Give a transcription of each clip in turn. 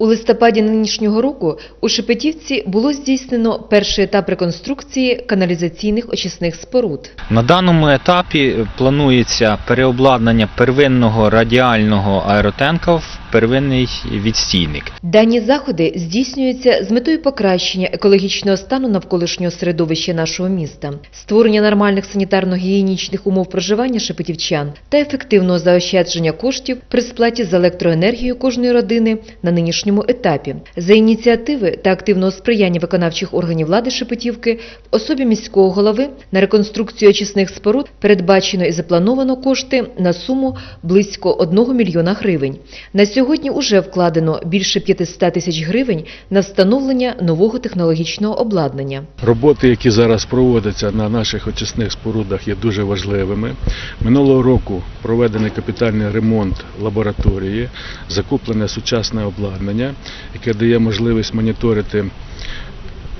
У листопаді нинішнього року у Шепетівці було здійснено перший етап реконструкції каналізаційних очисних споруд. На даному етапі планується переобладнання первинного радіального аеротенка в первинний відстійник. Дані заходи здійснюються з метою покращення екологічного стану навколишнього середовища нашого міста, створення нормальних санітарно-гігієнічних умов проживання шепетівчан та ефективного заощадження коштів при сплаті за електроенергію кожної родини на нинішньому етапі. За ініціативи та активного сприяння виконавчих органів влади Шепетівки в особі міського голови на реконструкцію очисних споруд передбачено і заплановано кошти на суму близько 1 мільйона гривень. На сьогодні уже вкладено більше 500 тисяч гривень на встановлення нового технологічного обладнання. Роботи, які зараз проводяться на наших очисних спорудах, є дуже важливими. Минулого року проведений капітальний ремонт лабораторії, закуплене сучасне обладнання, яке дає можливість моніторити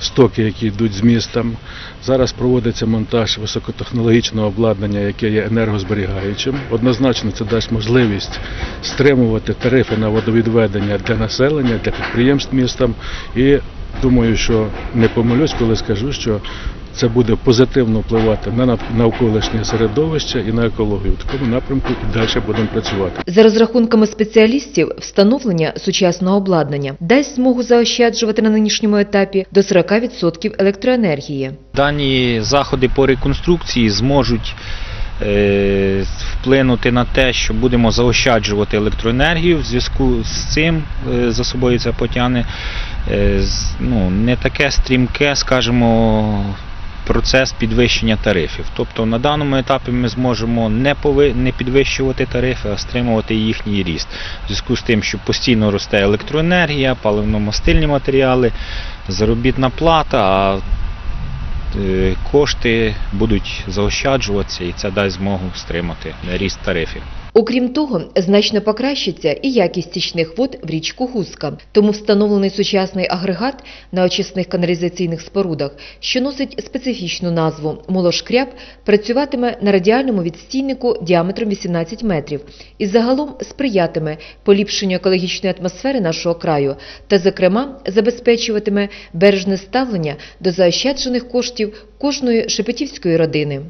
стоки, які йдуть з містом. Зараз проводиться монтаж високотехнологічного обладнання, яке є енергозберігаючим. Однозначно це дасть можливість стримувати тарифи на водовідведення для населення, для підприємств містом. І думаю, що не помилюсь, коли скажу, що це буде позитивно впливати на нав- навколишнє середовище і на екологію. В такому напрямку і далі будемо працювати. За розрахунками спеціалістів, встановлення сучасного обладнання дасть змогу заощаджувати на нинішньому етапі до 40% електроенергії. Дані заходи по реконструкції зможуть е, вплинути на те, що будемо заощаджувати електроенергію. В зв'язку з цим е, за собою це потягне е, ну, не таке стрімке, скажімо, процес підвищення тарифів. Тобто на даному етапі ми зможемо не, пови... не підвищувати тарифи, а стримувати їхній ріст. В зв'язку з тим, що постійно росте електроенергія, паливно-мастильні матеріали, заробітна плата, а е, кошти будуть заощаджуватися і це дасть змогу стримати ріст тарифів. Окрім того, значно покращиться і якість стічних вод в річку Гуска. Тому встановлений сучасний агрегат на очисних каналізаційних спорудах, що носить специфічну назву «Молошкряб», працюватиме на радіальному відстійнику діаметром 18 метрів і загалом сприятиме поліпшенню екологічної атмосфери нашого краю та, зокрема, забезпечуватиме бережне ставлення до заощаджених коштів кожної шепетівської родини.